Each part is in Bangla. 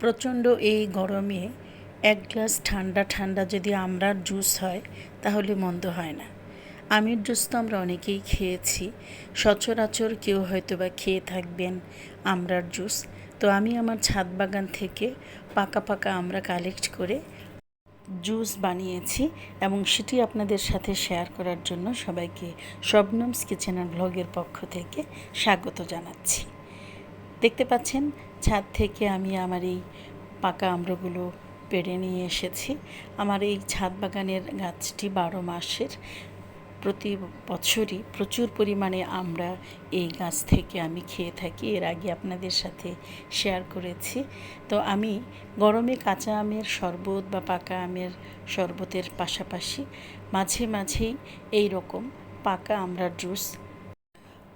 প্রচণ্ড এই গরমে এক গ্লাস ঠান্ডা ঠান্ডা যদি আমরার জুস হয়, তাহলে মন্দ হয় না। আমের জুস তো আমরা অনেকেই খেয়েছি। সচরাচর কেউ হয়তো বা খেয়ে থাকবেন আমড়ার জুস। তো আমি আমার ছাদ বাগান থেকে পাকা পাকা আমরা কালেক্ট করে জুস বানিয়েছি এবং সেটি আপনাদের সাথে শেয়ার করার জন্য সবাইকে শবনমস কিচেন ব্লগের পক্ষ থেকে স্বাগত জানাচ্ছি। দেখতে পাচ্ছেন ছাদ থেকে আমি আমার এই পাকা আমড়াগুলো পেড়ে নিয়ে এসেছি। আমার এই ছাদ বাগানের গাছটি বারো মাসের। প্রতি বছরই প্রচুর পরিমাণে আমরা এই গাছ থেকে আমি খেয়ে থাকি। এর আগে আপনাদের সাথে শেয়ার করেছি। তো আমি গরমে কাঁচা আমের শরবত বা পাকা আমের শরবতের পাশাপাশি মাঝে মাঝেই এই রকম পাকা আমড়ার জুস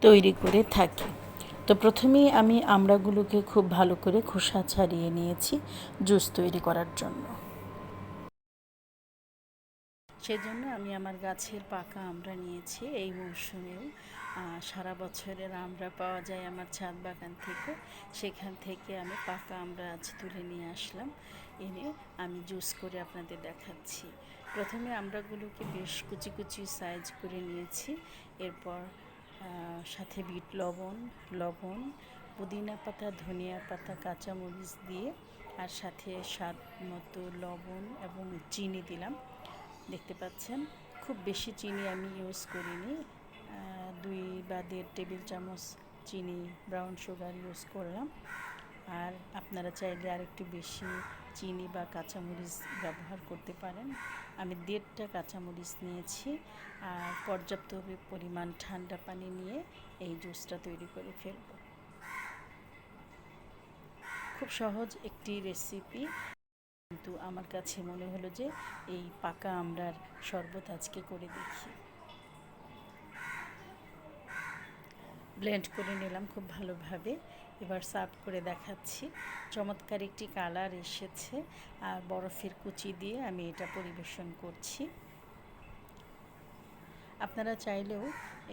তৈরি করে থাকি। তো প্রথমেই আমি আমড়াগুলোকে খুব ভালো করে খোসা ছাড়িয়ে নিয়েছি জুস তৈরি করার জন্য। সেজন্য আমি আমার গাছের পাকা আমরা নিয়েছি এই মৌসুমেও সারা বছরের আমরা পাওয়া যায় আমার ছাদ বাগান থেকে। সেখান থেকে আমি পাকা আমরা আজ তুলে নিয়ে আসলাম। এনে আমি জুস করে আপনাদের দেখাচ্ছি। প্রথমে আমরাগুলোকে বেশ কুচি কুচি সাইজ করে নিয়েছি। এরপর সাথে বিট লবণ লবণ, পুদিনা পাতা, ধনিয়া পাতা, কাঁচামরিচ দিয়ে আর সাথে স্বাদ মতো লবণ এবং চিনি দিলাম। দেখতে পাচ্ছেন, খুব বেশি চিনি আমি ইউজ করিনি। দুই বা দেড় টেবিল চামচ চিনি ব্রাউন সুগার ইউজ করলাম। আর আপনারা চাইলে আরেকটু বেশি চিনি বা কাঁচামরিচ ব্যবহার করতে পারেন। আমি দেড়টা কাঁচামরিচ নিয়েছি আর পর্যাপ্ত পরিমাণ ঠান্ডা পানি নিয়ে এই জুসটা তৈরি করে ফেলব। খুব সহজ একটি রেসিপি। কিন্তু আমার কাছে মনে হলো যে এই পাকা আমড়ার শরবত আজকে করে দেখি। ব্লেন্ড করে নিলাম খুব ভালোভাবে। এবার সার্ভ করে দেখাচ্ছি। চমৎকার একটি কালার এসেছে আর বরফের কুচি দিয়ে আমি এটা পরিবেশন করছি। আপনারা চাইলেও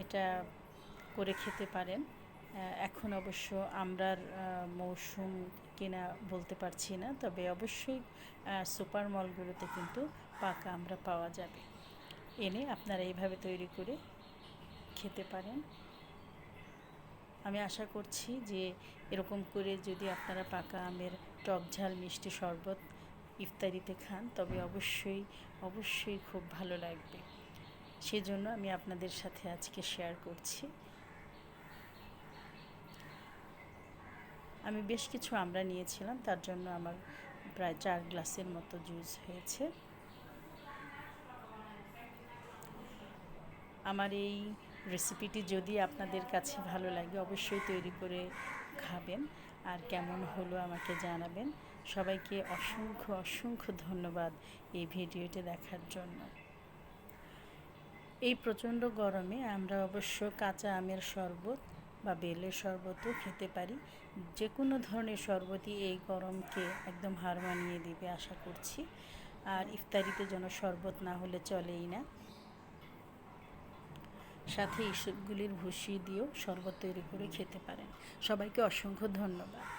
এটা করে খেতে পারেন। এখন অবশ্য আমরার মৌসুম কিনা বলতে পারছি না, তবে অবশ্যই সুপার মলগুলোতে কিন্তু পাকা আমরা পাওয়া যাবে। এনে আপনারা এইভাবে তৈরি করে খেতে পারেন। আমি আশা করছি যে এরকম করে যদি আপনারা পাকা আমের টক ঝাল, মিষ্টি শরবত ইফতারিতে খান, তবে অবশ্যই অবশ্যই খুব ভালো লাগবে। সেজন্য আমি আপনাদের সাথে আজকে শেয়ার করছি। আমি বেশ কিছু আমরা নিয়েছিলাম, তার জন্য আমার প্রায় চার গ্লাসের মতো জুস হয়েছে। আমার এই রেসিপিটি যদি আপনাদের কাছে ভালো লাগে, অবশ্যই তৈরি করে খাবেন। আর কেমন হলো আমাকে জানাবেন। সবাইকে অসংখ্য অসংখ্য ধন্যবাদ এই ভিডিওটি দেখার জন্য। এই প্রচণ্ড গরমে আমরা অবশ্য কাঁচা আমের শরবত বা বেলের শরবতও খেতে পারি। যে কোনো ধরনের শরবতই এই গরমকে একদম হার মানিয়ে দিবে, আশা করছি। আর ইফতারিতে যেন শরবত না হলে চলেই না। সাথে এইসবগুলির ভুষিয়ে দিয়েও শরবত তৈরি করে খেতে পারেন। সবাইকে অসংখ্য ধন্যবাদ।